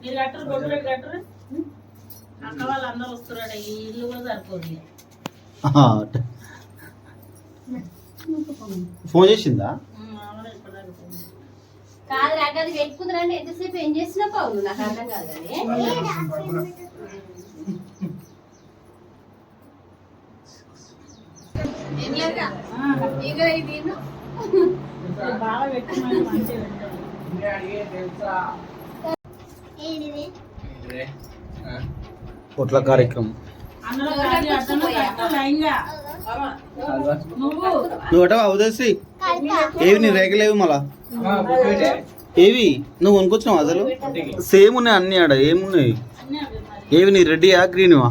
మీరు కట్టరు బొట్టు పెట్టి కట్టరు? అక్క వాళ్ళు అందరూ ఈ ఇల్లు కూడా సరిపోదు. ఫోన్ చేసిందా. కాదు నాకు అది పెట్టుకుందంటే ఎంతసేపు ఏం చేసినా పావులు నాకు అర్థం కాదు కానీ. ఎట్లాగా? ఇక ఇది పొట్ల కార్యక్రమం. అందులో ఖాళీ అర్థంలో కట్టు లైన్గా నువ్వు. నువ్వు అట ఉదయశ్రీ ఏవి నీ రేఖలేవి మళ్ళా? ఏవి? నువ్వు కొనుక్కొచ్చినావు అసలు? సేమ్ ఉన్నాయి అన్ని ఆడ ఏమున్నాయి. ఏవి నీ రెడ్డియా గ్రీన్వా.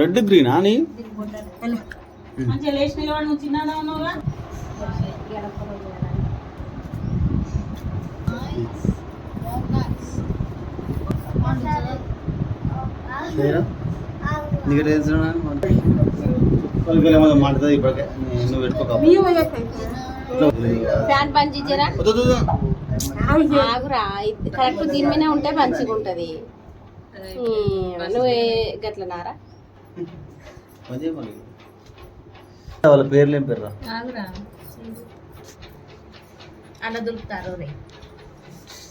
రెడ్ గ్రీనా. నీ? మంచిగా లేచి నిలబడి నువ్వు చిన్నదా ఉన్నావుగా. లేరా నీకు టెన్షన్ మాట్లాడుతుంది ఇప్పటికే? నీ- నువ్వు పెట్టుకోక ఫ్యాన్. ఆగురా. కరెక్ట్ దీని మీదనే ఉంటే మంచిగా ఉంటది. నువ్వే గట్ల నారా పని చేయ మళ్ళీ. వాళ్ళ పేర్లు ఏం పేర్రా? ఆగురా. అలా దులుపుతారు రే.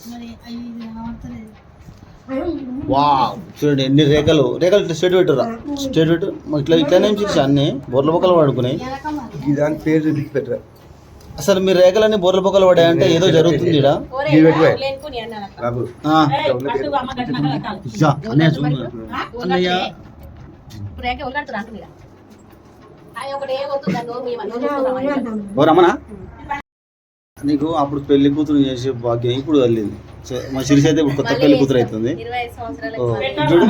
మరి అవి కనబడతలేదు వావ్ చూడండి ఎన్ని రేఖలు. రేఖలు ఇట్లా స్ట్రేట్ పెట్టురా స్ట్రేట్ పెట్టు ఇట్లా ఇట్లానే చూసి అన్ని? బొర్ల బొక్కలు పడుకున్నాయి. దాని పేరు చూపించి పెట్టరా. అసలు మీ రేఖలన్నీ బొర్ల బొక్కలు పడాయంటే ఏదో జరుగుతుంది అన్నయ్య అన్నయ్య ఓ రమణ? నీకు అప్పుడు పెళ్ళి కూతురు చేసే భాగ్యం ఇప్పుడు వెళ్ళింది సో మా శిరీష అయితే ఇప్పుడు కొత్త పెళ్ళి కూతురు అవుతుంది. చూడు.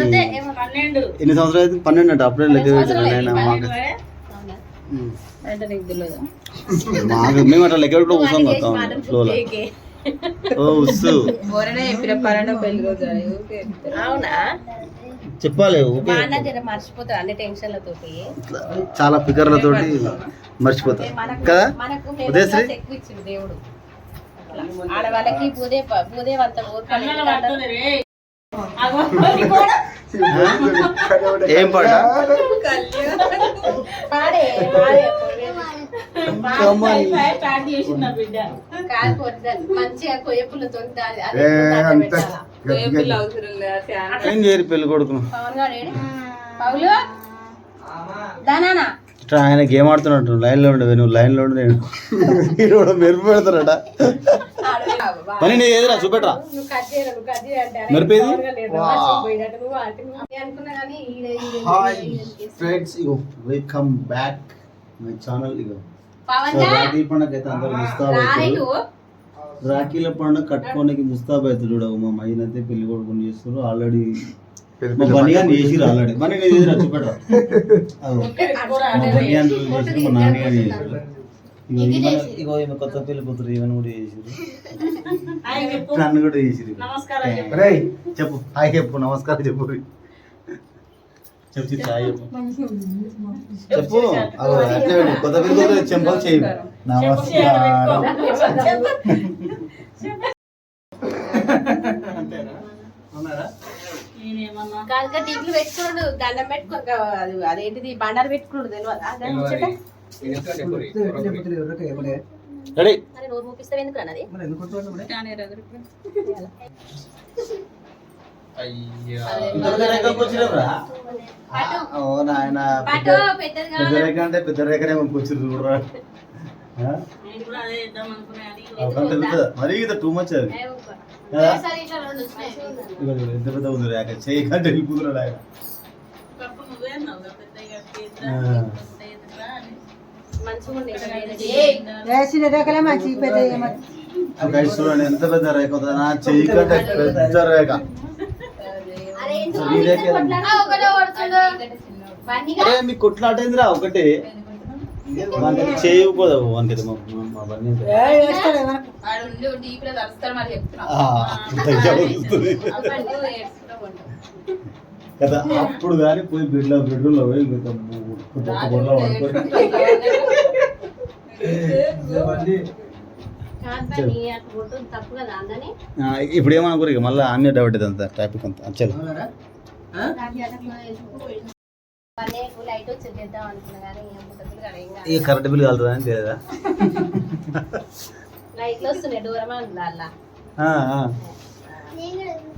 ఎన్ని. సంవత్సరాలు పన్నెండు. అయితే పన్నెండు అంట. అప్పుడే లెక్క పెట్టాను మాకు. మేము అట్లా లెక్క పెట్టుకో కూర్చొని వస్తాం ఫ్లోలో. ఓ ఉస్సు. అవునా? చెప్పాలి అన్న ఇట్లా చాలా ఫికర్లతోటి మర్చిపోతా మనకు కదా? మనకు ఉదయశ్రీ? దేవుడు. ఆడవాళ్ళకి అంత ఏం పాట. మంచిగా కొయ్యపులతో ఏ చేయరు పెళ్ళి కొడుకును? ఇట్లా ఆయన గేమ్ ఆడుతున్నట్టు లైన్లో ఉండవు నువ్వు లైన్లో ఉండు నేను కూడా మెరుపు పెడతాడట. పని నీ ఏదిరా చూపెట్రా మెరిపేది? హాయ్ ఫ్రెండ్స్ ఇగో వెల్కమ్ బ్యాక్ మై ఛానల్ ఇగో. అయితే అందరూ అవుతారు రాఖీల పండుగ కట్టుకోనికి ముస్తాబ్ అవుతాడు చూడు మా మైన్ అయితే పెళ్ళి కొడుకుని చేస్తారు ఆల్రెడీ మా బనియాన్ చేసిరు ఆల్రెడీ. మా బనియాన్ చేసిరు మా చేసిరు ఇగో ఈమె కొత్త పెళ్ళి కూతురు ఈమెను కూడా చేసిరు నన్ను కూడా చేసిరు చెప్పు. రేయ్ చెప్పు. హాయ్ చెప్పు నమస్కారం చెప్పు. చెప్పు హాయ్ చెప్పు. అట్లే. కొత్త పెళ్ళి కూతురు చెంపలు చేయి. నమస్కారం. కాదుగా టీవీలు పెట్టుకున్నాడు దండం పెట్టుకో అది అదేంటిది బండారు పెట్టుకున్నాడు తెలియదు పెద్ద రేఖ అంటే పెద్ద రేఖనే కొనుక్కొచ్చారు చూడరా. మరీ ఇది టూ మచ్ అది. ఎంత పెద్ద ఉంది చేయి కంటే చూడండి. ఎంత పెద్ద రేఖ నా చెయ్యి కంటే పెద్ద రేఖ. మీ కొట్లాటేందిరా ఒకటే. వానికి ఏడ్చుకుంటూ ఉంటావు. కదా అప్పుడు కానీ పోయి బెడ్లో బెడ్రూమ్లో పోయి ఇంకా కాదు కదా ఇప్పుడు ఏమనుకోరు ఇక మళ్ళీ అన్నీ డౌట్ అంతా ట్రాఫిక్ అంతా చల్ ఇక. కరెంట్ బిల్ కలుతుందని తెలియదా? లైట్లు వస్తున్నాయి దూరం ఉందా అలా.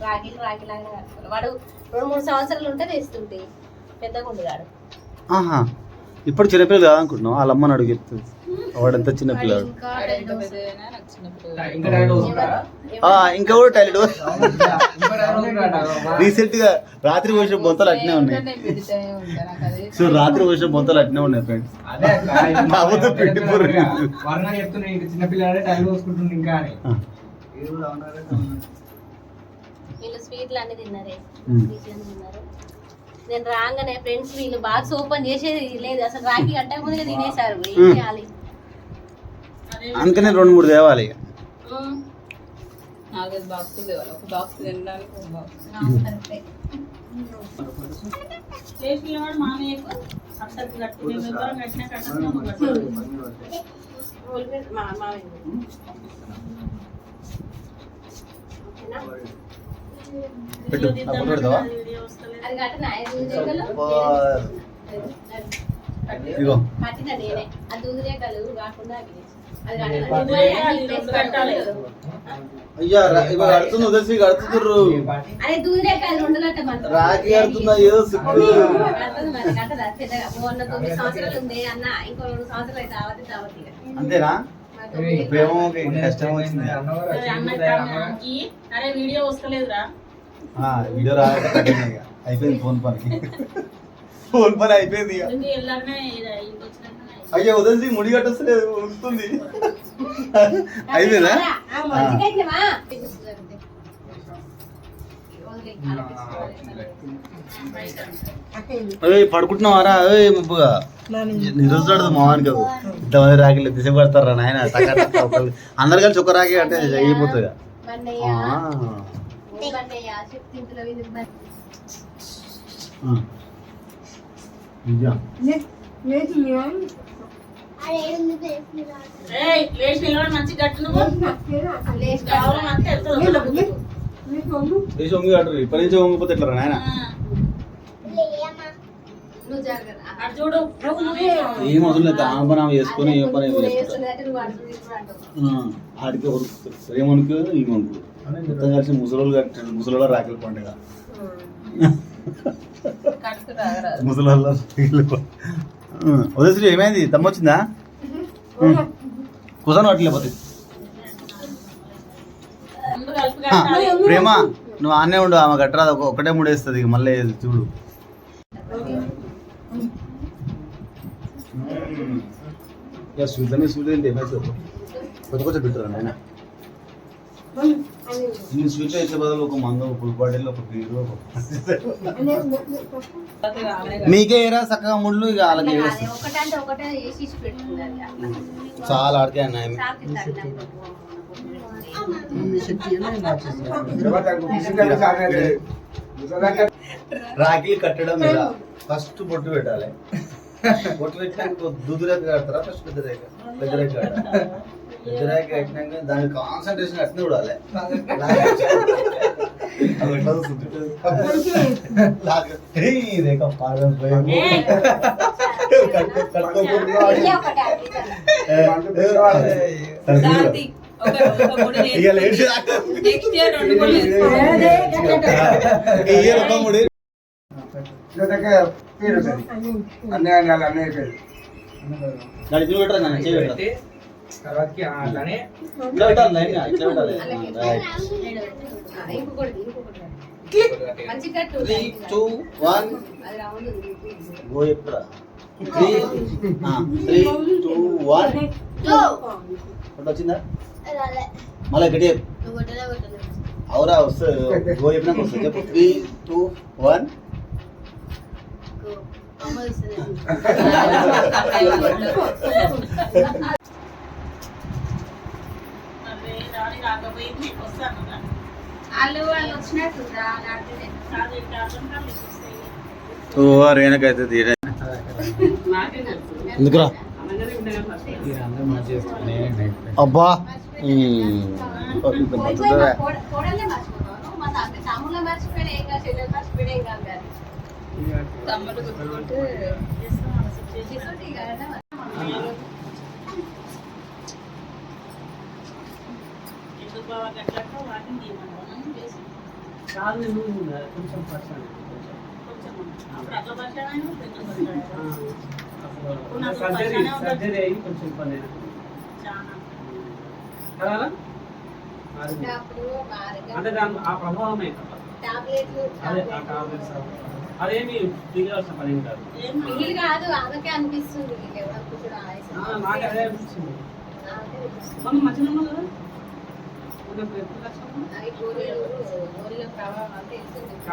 రాగిలు రాగిలాగా. వాడు రెండు మూడు సంవత్సరాలు ఉంటే తెస్తుంటే పెద్దగా ఉండగాడు ఆహా. ఇప్పుడు చిన్నపిల్లలు కాదనుకుంటున్నావు? వాళ్ళ అమ్మని అడుగు చెప్తుంది వాడంతా చిన్నపిల్లాడు ఇంకా ఇంకా డైరెక్ట్ వస్తుంటారా? ఆ, ఇంకా కూడా టైలెట్ రీసెంట్గా రాత్రి పోసిన బొంతలు అట్నే ఉన్నాయి. సో రాత్రి పోసిన బొంతలు అట్నే ఉన్నాయి ఫ్రెండ్స్ అదే అక్క, ఇది మా కాకపోతే పెద్ద పెట్టి పిల్లలు పొర్రి. ఇంకా. వర్ణ చెప్తున్నా ఇంకా చిన్న పిల్లలే టైం పోసుకుంటుంది ఇంకా అని. వీళ్ళు స్వీట్లు అన్ని తిన్నారే మ్మ్. స్వీట్లు అన్ని తిన్నారు. నేను రాగానే ఫ్రెండ్స్ వీళ్ళు బాక్స్ ఓపెన్ చేసేది లేదు. అసలు రాఖీ కట్టక ముందుగా తినేశారు. ఏం మ్మ్. చేయాలి? అందుకనే రెండు మూడు తేవాలి. నాలుగైదు బాక్సులు తేవాలి. ఒక బాక్స్ తినడానికి ఒక బాక్స్. చేసిన వాడు మామయ్యకు అత్తకి కట్టు మేము ఎవరం కట్టినా కట్టకుండా కట్టాలి ఉల్లిపాయ- మా మామయ్య. ఓకేనా? పెట్టు అది కట్టనా ఐదు కట్టాలి. అయ్యా ఇవాళ కడుతుంది కడుతుందా ఏదో. అంతేనా? ప్రేమ కష్టం వచ్చింది వీడియో వస్తలేదురా. ఆ, వీడియో రాక. అయిపోయింది ఫోన్ పని ఫోన్ పని అయిపోయింది ఇక. అయ్యో ఉదయశ్రీ ముడి కట్టొస్తలేదు ఉడుకుతుంది అయిపోయిందా? పడుకుంటున్నావారా? ముప్పుగా. నిరుస్తాడు మొహానికి అది. ఇంతమంది రాఖీలు దిశ పడతారా నాయన. అందరు కలిసి ఒక రాఖీ అంటే అయిపోతుంది ఆ. మంచి గట్టు నువ్వు. లేచి వంగి కట్టరు ఇప్పటి నుంచి వంగిపోతే ఎట్లా నాయన? నువ్వు జరగరా. అటు చూడు. ఏం అవసరం లేదు చేసుకొని ఏ పని. ఆడికి ఏమనుకో ఏమనుకో మొత్తం కలిసి ముసలోళ్ళు కట్టాడు ముసలోళ్ళ రాఖీల పండుగ. ముసలోళ్ళ ఉదయశ్రీ ఏమైంది? తమ్మొచ్చిందా కుసాను పట్టలేకపోతే ప్రేమ నువ్వు ఆనే ఉండు ఆమె కట్టరాదు. ఒక- ఒకటే ముడేస్తుంది ఇక మళ్ళీ చూడు. ఇక స్వీట్ అని స్వీట్ ఏంటి ఏమైతే కొంచెం కొంచెం పెట్టరా నాయన? ఇన్ని స్వీట్లు అయితే బదులు ఒక మంద ఒక బాటిల్ ఒక బీరు ఒక మీకే ఏరా చక్కగా ముళ్ళు? ఇక వాళ్ళకి. చాలా ఆడితే అన్నాయి. రాఖీ కట్టడం మీద ఫస్ట్ బొట్టు పెట్టాలి. బొట్టు పెట్టినాక దూదు రేఖ కడతారా? ఫస్ట్ పెద్ద రేఖ. పెద్ద రేఖ రేఖ కట్టినాక దాని కాన్సన్ట్రేషన్ అట్నే చూడాలి. ఇయర్ ఒక ముడి దాని పెట్టరా చేయి పెట్టరా. తర్వాతకి అట్లానే ఇట్లా పెట్టాలి లైన్గా, ఇట్లా పెట్టాలి. Three two one. Go three three one. ఒకటి వచ్చిందా? మళ్ళీ అవురా వస్తుంది గో చెప్పినాక వస్తుంది చెప్పు. Three two one. అమ్మ వస్తుంది. అరే రాని రాకపోయింది వస్తాను వాళ్ళు వాళ్ళు వచ్చినట్టు ఓ రేణకైతే తీరే. ఎందుకురా? అబ్బా కోడలే మర్చిపోతావు నువ్వు మా తాత తమ్ముళ్ళ మర్చిపోయిన ఏం కాదు చెల్లెలు మర్చిపోయిన ఏం కాదు కానీ తమ్ముడు గుర్తుకుంటే చిన్నోటి కాదన్నా ఎందుకు బావ గట్లక్క వాటిని తీయమన్నావా? చేసి. కాదు నేను కొంచెం పర్సన్ కొంచెం అప్పుడు అట్లా పట్టాను కొంచెం పట్టాను సర్జరీ సర్జరీ అయ్యి కొంచెం ఇబ్బంది అయినా చాలా కదా అప్పుడు బాగా అంటే దాని ఆ ప్రభావమే టాబ్లెట్లు అదే ఆ టాబ్లెట్స్ అదేమి దిగాల్సిన పని ఏం కాదు ఏం మిగిలి కాదు ఆమెకే అనిపిస్తుంది ఎవడ కూర్చొని ఆ, ఆయాసం నాకు అదే అనిపించింది నాకే అనిపిస్తుంది. మనం మంచిగా ఉన్నాం కదా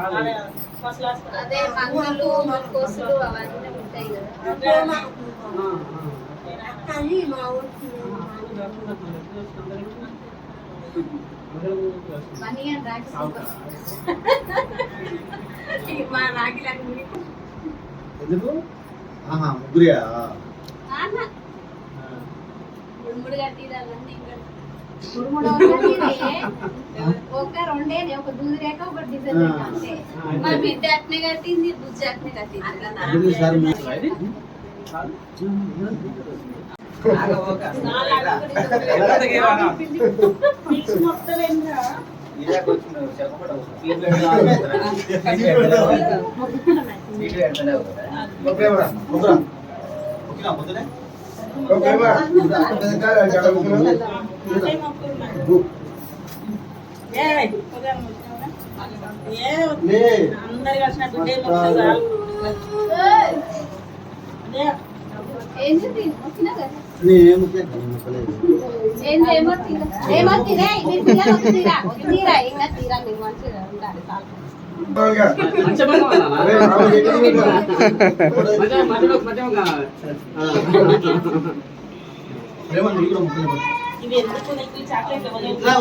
అదే ఫస్ట్ క్లాస్ అదే మందులు మల్కోసులు అవన్నీ ఉంటాయి కదా. ఆ. Money and Rakhi super. మా మునిగి ఎందుకు? ఆహా ముగ్గురియా? ముడుముడు కట్టిదాన్ని ముడుముడు కట్టిదే ఒక రెండే ఒక దూది రేఖ ఒక డిజైన్ రేఖ అంతే మా బిడ్డ అట్నే కట్టింది బుజ్జి అట్నే కట్టింది అట్లా నా అందుకు ఇవి ఎందుకు నీకు చాక్లెట్ ఇవ్వలేదు? రా,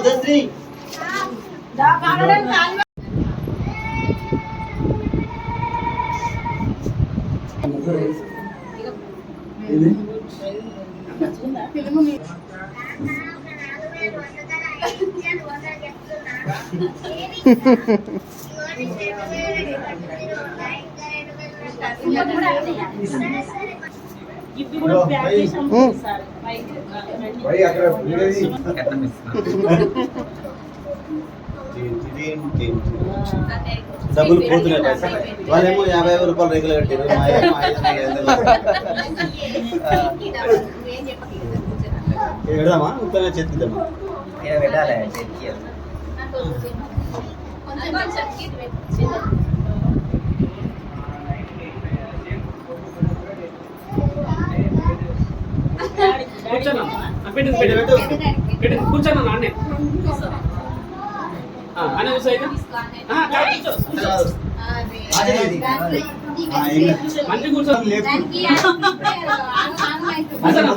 డబ్బులు పోతున్నాయి. వాళ్ళేమో యాభై యాభై రూపాయలు రేగులు కట్టారు మా ఏమో ఐదు వందలు, ఐదు వందలు. నువ్వేం చెప్పకు ఇక కూర్చోరా. పెడదామా ఇంతనే చేతిద్దామా నాకు కొంచెం కొంచెం ఇది పెట్టు. చిన్న. కూర్చోనా? ఆ, పెట్టు, పెట్టు, పెట్టు. పెట్టు, కూర్చోనా నాన్నే ఆ, అన్న కూర్చో కాదు, కూర్చో. అదే. అదే.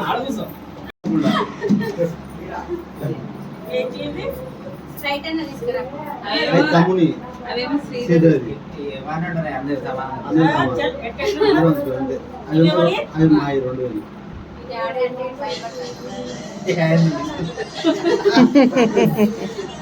ఆడ కూర్చో అది తమ్ముని అవి మా రెండు వేలు ఆడే అంటే